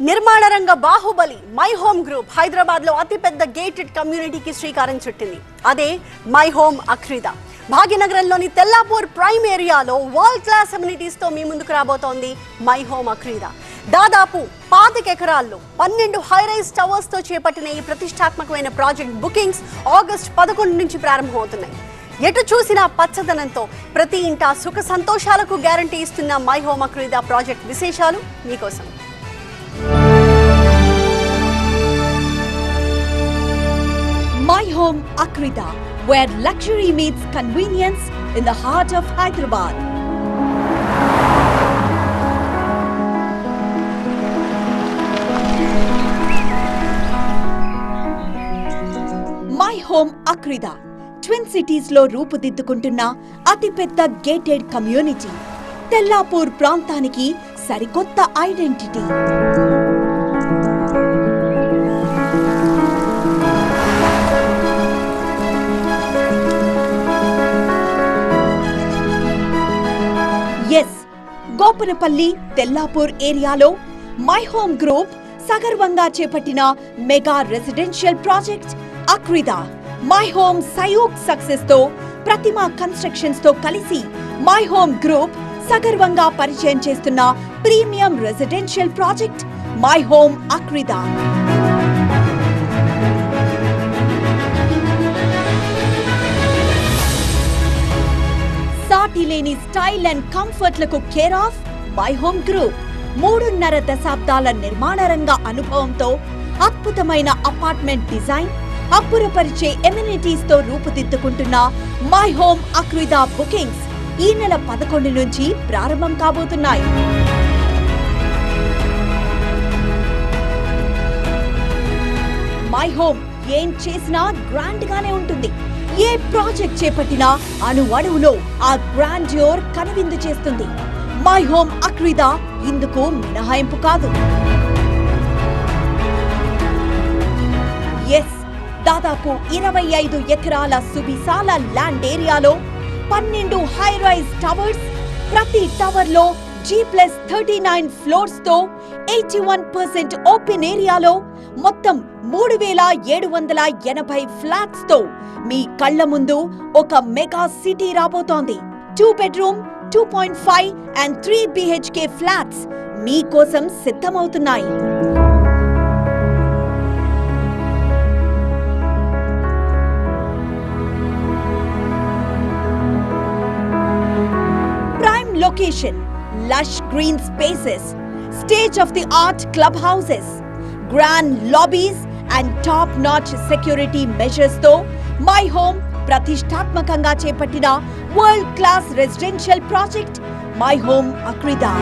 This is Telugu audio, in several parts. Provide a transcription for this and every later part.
నిర్మాణ రంగ బాహుబలి మై హోమ్ గ్రూప్ హైదరాబాద్లో అతిపెద్ద గేటెడ్ కమ్యూనిటీకి శ్రీకారం చుట్టింది. అదే మై హోమ్ అక్రిద. భాగ్యనగరంలోని తెల్లాపూర్ ప్రైమ్ ఏరియాలో వరల్డ్ క్లాస్ అమ్యూనిటీస్తో మీ ముందుకు రాబోతోంది మై హోమ్ అక్రిద. దాదాపు పాతిక ఎకరాల్లో పన్నెండు హైరైజ్ టవర్స్తో చేపట్టిన ఈ ప్రతిష్టాత్మకమైన ప్రాజెక్ట్ బుకింగ్స్ ఆగస్ట్ పదకొండు నుంచి ప్రారంభమవుతున్నాయి. ఎటు చూసినా పచ్చదనంతో ప్రతి ఇంటా సుఖ సంతోషాలకు గ్యారంటీ ఇస్తున్న మై హోమ్ అక్రిద ప్రాజెక్ట్ విశేషాలు మీకోసం. My home Akrida where luxury meets convenience in the heart of Hyderabad my home Akrida twin సిటీస్లో రూపుదిద్దుకుంటున్న అతిపెద్ద గేటెడ్ కమ్యూనిటీ తెల్లాపూర్ ప్రాంతానికి సరికొత్త ఐడెంటిటీ గోపనపల్లి తెల్లాపూర్ ఏరియాలో మై హోమ్ గ్రూప్ సగర్వంగా చేపట్టిన mega residential project Akrida my home Sayog సక్సెస్తో Prathima కన్స్ట్రక్షన్స్తో కలిసి మై హోమ్ గ్రూప్ సగర్వంగా పరిచయం చేస్తున్న premium residential project my home Akrida సాటి లేని style and కంఫర్ట్లకు care of my home group. మూడున్నర దశాబ్దాల నిర్మాణ రంగ అనుభవంతో అద్భుతమైన అపార్ట్మెంట్ డిజైన్ అబ్బురపరిచే ఎమ్యూనిటీస్తో రూపుదిద్దుకుంటున్న మై హోమ్ అక్రిదా బుకింగ్స్ ఈ నెల పదకొండు నుంచి ప్రారంభం కాబోతున్నాయి. మై హోమ్ ఏం చేసినా గ్రాండ్ గానే ఉంటుంది. ఏ ప్రాజెక్ట్ చేపట్టినా అణు అణువులో ఆ గ్రాండ్యూర్ కనువిందు చేస్తుంది. మై హోమ్ అక్రిదా ఇందుకు మినహాయింపు కాదు. ఎస్ దాదాపు ఇరవై ఐదు ఎకరాల సువిశాల ల్యాండ్ ఏరియాలో పన్నెండు హై రైజ్ టవర్స్ ప్రతి టవర్లో జీ ప్లస్ థర్టీ నైన్ ఫ్లోర్స్తో ఎయిటీ వన్ పర్సెంట్ ఓపెన్ ఏరియాలో మొత్తం మూడు వేల ఏడు వందల ఎనభై ఫ్లాట్స్తో మీ కళ్ళ ముందు ఒక మెగా సిటీ రాబోతోంది two bedroom two point five and three BHK flats మీకోసం సిద్ధమవుతున్నాయి prime location, lush green spaces, state of the art clubhouses, grand lobbies, and top notch security measures తో మై హోమ్ ప్రతిష్టాత్మకంగా చేపట్టిన world class residential project my home Akrida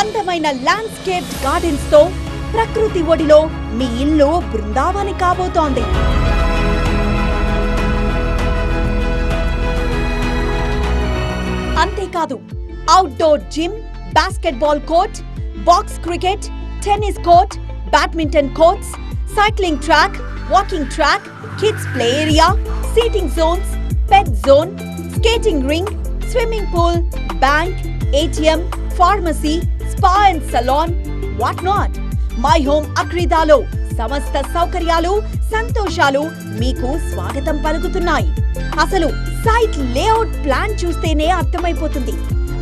అందమైన ల్యాండ్స్కేప్ గార్డెన్స్తో ప్రకృతి ఒడిలో మీ ఇల్లు బృందావని కాబోతోంది. అంతేకాదు outdoor gym basketball court box cricket tennis court badminton courts cycling track walking track kids play area seating zones pet zone skating ring swimming pool bank ATM pharmacy spa and salon what not my home అక్రీదాలో సమస్త సౌకర్యాలు సంతోషాలు మీకు స్వాగతం పలుకుతున్నాయి అసలు సైట్ లేఅవుట్ ప్లాన్ చూస్తేనే అర్థమైపోతుంది.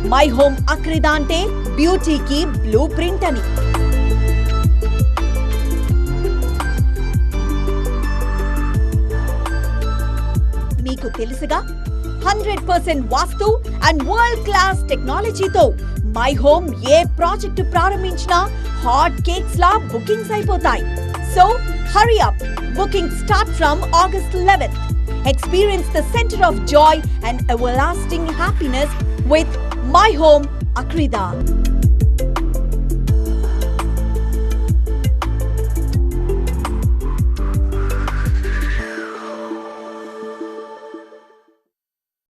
మై హోమ్ అక్రిదా అంటే బ్యూటీకి బ్లూ ప్రింట్ అని. మీకు తెలుసుగా hundred percent vastu and world class టెక్నాలజీతో మై హోమ్ ఏ ప్రాజెక్టు ప్రారంభించినా హాట్ కేక్స్ లా బుకింగ్స్ అయిపోతాయి. So hurry up. Bookings start from August 11th. Experience the center of joy and everlasting happiness with My Home Akrida.